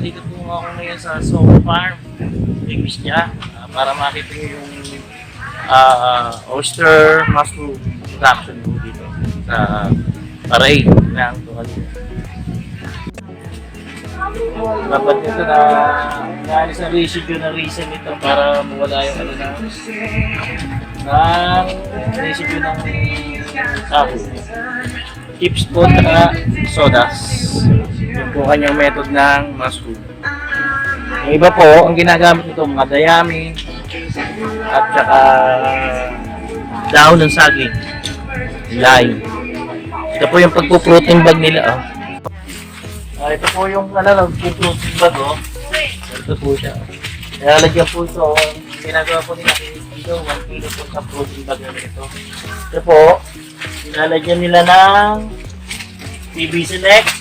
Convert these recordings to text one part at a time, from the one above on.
nandito po ako ngayon sa Soul Farm. English niya. ah, para makita niyo yung ah, oyster mushroom production po dito sa parade ng Tuhalina. Dapat nito na naalis na residue na reason nito para mawala yung ano na ng residue ng sabo. Chips po na sodas. Yun po kanyang method ng mushroom. Yung iba po, ang ginagamit nito, mga dayami, at saka dahon ng saging, lime. Ito po yung pagpo-protein bag nila. Oh. Ah, ito po yung ano, nagpo-protein bag. Oh. Ito po siya. Nilalagyan po ito. Ang ginagawa po nila dito, 1 kilo po sa protein bag nila ito. Ito po, nilalagyan nila ng PVC neck.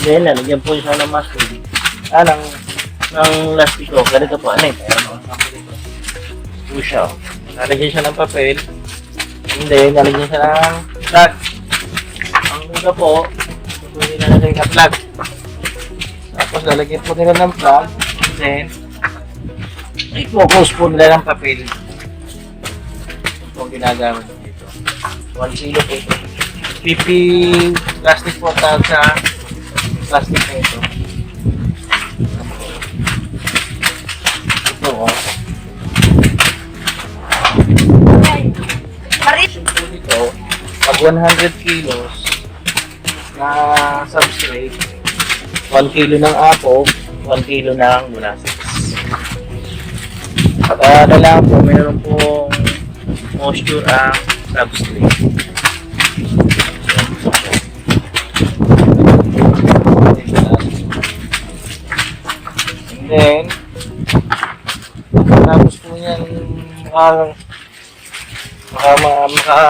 Then, lalagyan po siya ng mushroom. Ah, ng, ng lastiko. Ganito po, ano eh. Meron ako sample ito. Ito siya. oh. Lalagyan siya ng papel. And then, lalagyan siya ng plug. Ang una po, ito po yung nilalagay na plug. Tapos, lalagyan po nila ng plug. And then, i-focus po nila ng papel. Ito ang ginagamit dito. 1 kilo po ito. Plastic po tawag sa plastic na ito. Ito oh. Nito, pag 100 kilos na substrate, 1 kilo ng apo, 1 kilo ng molasses. Pag ano lang po, mayroon pong moisture ang substrate. And then, tapos po yan, maka, maka, maka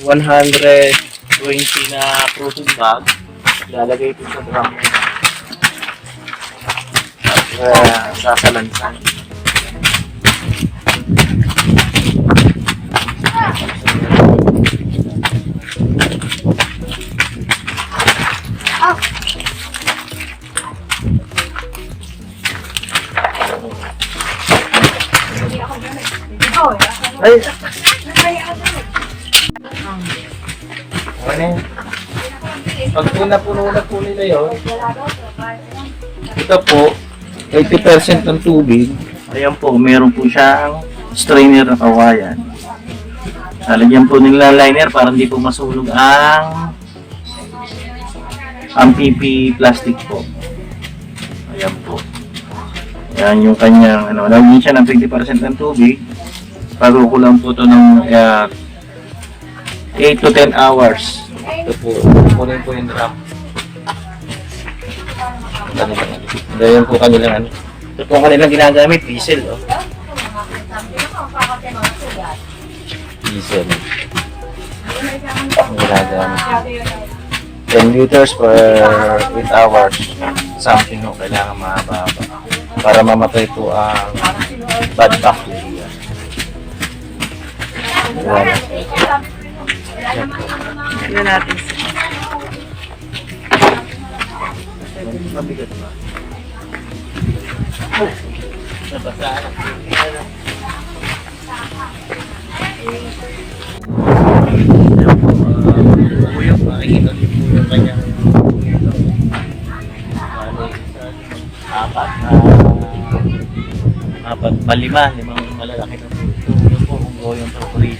120 na protein bag, lalagay ito sa drum. Uh, sasalansan. Ay! Ano? Pag po napuno na po nila yun, ito po, 80% ng tubig. Ayan po, meron po siyang strainer na kawayan. Lalagyan po nila liner para hindi po masunog ang ang PP plastic po. Ayan po. Yan yung kanyang, ano, lagyan siya ng 50% ng tubig. Pagukulang po ito ng uh, 8 to 10 hours. Ito po, kunin po yung drum. Ganyan po kanilang ano. Ito po ang kanilang ginagamit, diesel. Oh. Diesel. Ang ginagamit. 10 liters per 8 hours. Something no, kailangan mahaba para mamatay po ang bad bacteria. Ayan. Tignan natin. Mabigat ba? Nabasa. Kuya, makikita niyo po yung kanyang apat na apat pa lima,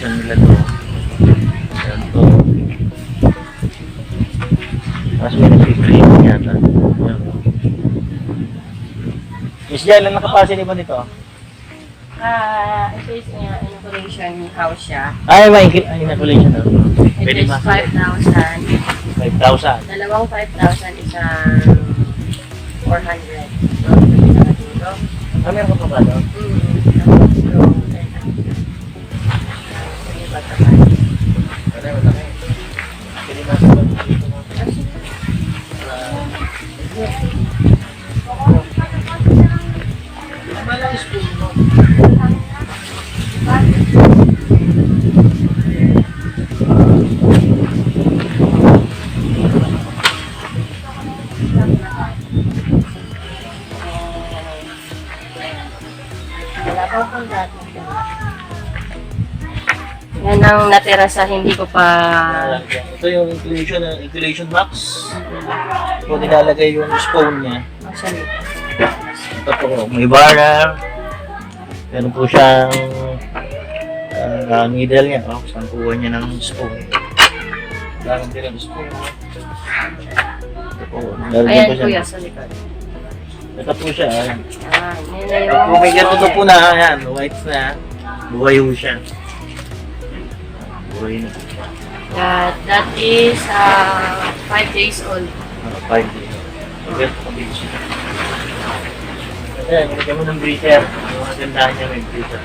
preparation nila to. Ayan po. Tapos may nag-cream yata. Ayan. Miss Jai, ilan nakapasili mo dito? Ah, ito is uh, inoculation house siya. Ay, may ay, inoculation na. It Pwede is ma. 5,000. 5,000. Dalawang 5,000, isang 400. So, pwede na dito. Ah, meron ka pa ba doon? Mm. Ang natira sa hindi ko pa... Ito yung inclusion, uh, inclusion box. Ito nilalagay yung spoon niya. Actually, Ito po, may barrel. Meron po siyang uh, needle niya. Oh, saan kuha niya ng spoon. Meron din ang spoon. Ito po, meron din Ayan po kuya, siya. sa likod. Ito po siya. Ayan. Ah, yun na yung... Kung may ganito po na, ayan, white na. Buhay po siya. Na. That, that is uh, 5 days old. Mga five days. Po din siya. Ayan, nilagyan mo ng breather. Yung mga gandahan niya may breather.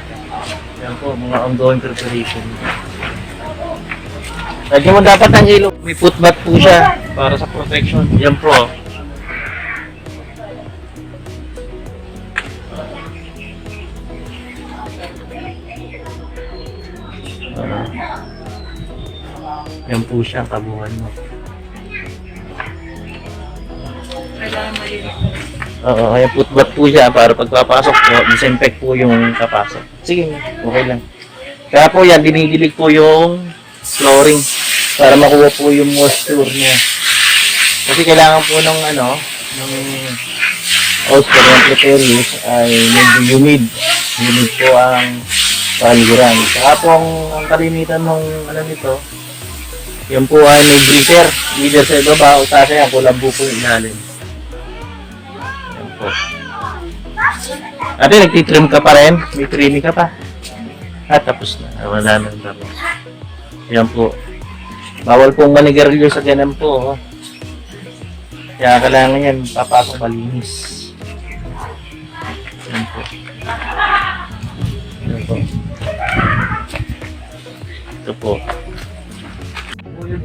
Yan po, mga ongoing preparation. Lagyan mo dapat ng hilo. May footbath po siya para sa protection. Yan po. Yan po siya, tabuhan mo. Oo, kaya putbat po siya para pagpapasok po, disinfect po yung kapasok. Sige, okay lang. Kaya po yan, dinidilig po yung flooring para makuha po yung moisture niya. Kasi kailangan po ng ano, ng oyster ng preterius ay medyo humid. Humid po ang paligiran. Saka po ang, ang kalimitan ng ano nito, yan po ay may breather. Either sa ibaba o taas yan, kulambo po yung ilalim. Yan po. Ate, nagtitrim ka pa rin? May trimming ka pa? Ah, tapos na. Ah, Wala na tapos. Yan po. Bawal pong manigarilyo sa ganun po. Oh. Kaya kailangan yan, papasok malinis. Yan po. Yan po. Ito po. Yung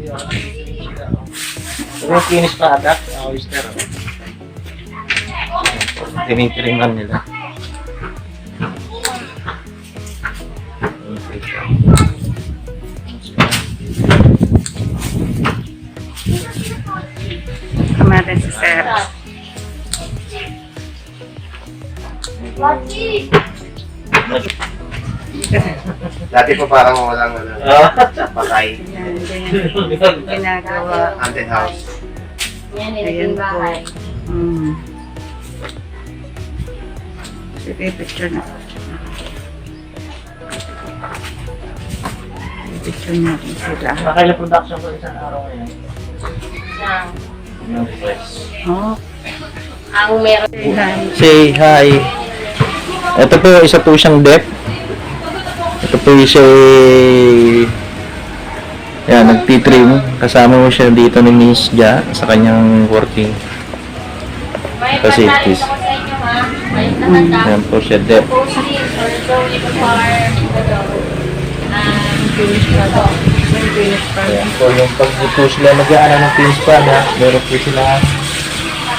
finish product, ang oyster. oh. Tinitiriman nila. Kamarin si Sir. Dati pa parang walang ano, Ah. bakay, Yan, ganyan. Ginagawa. haunted house. Yan, Ayan nilaging po. bahay. Mm. Sige, picture na. Picture natin sila. Nakailan production ko isang araw ngayon. Ng, Yung press. Oh, ang meron hi. Say hi. Ito po, isa po siyang deck. Ito po siya yan, nagtitrim. Kasama mo siya dito ni Miss Ja sa kanyang working. Facilities. sa nakanda. Yan po siya. Ito. Um. Ayan po, yung pag po sila mag-aano ng pins pad ha, meron po sila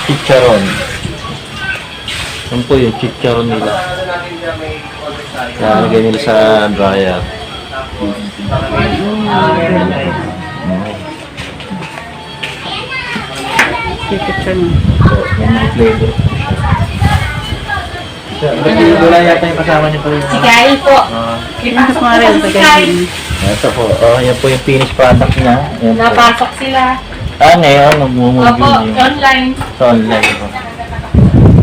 chicharon. Yan po yung chicharon nila. Lalagay nila sa dryer. Picture na. So, may mga flavor. So, wala- yata yung kasama niyo po yung... Si Kyle po. Ah, Pinasok mo rin sa ganyan. ito po. Oh, yan po yung finished product niya. Yan. Napasok sila. Ah, ngayon, nag-move Opo, yun. online. Sa online po.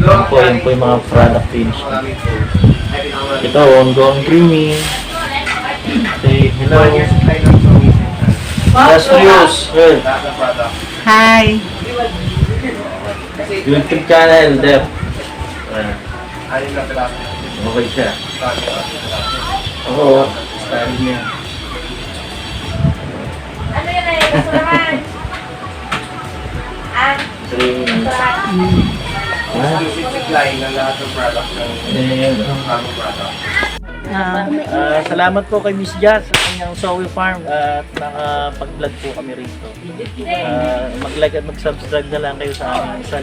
Yan po, yan po yung mga product finish. Ito, ongoing creamy. Say hello. Just use. Well, Hi. YouTube channel, Dep. Ah, Okay siya. Oo, style niya. Ano yun ay? Restaurant. Ah, Creamy. Ah, line ng lahat ng product. Ah, Ah, salamat po kay Miss Jazz sa kanyang Soul Farm at nakapag-vlog po kami rito. Ah, mag-like at mag-subscribe na lang kayo sa aming San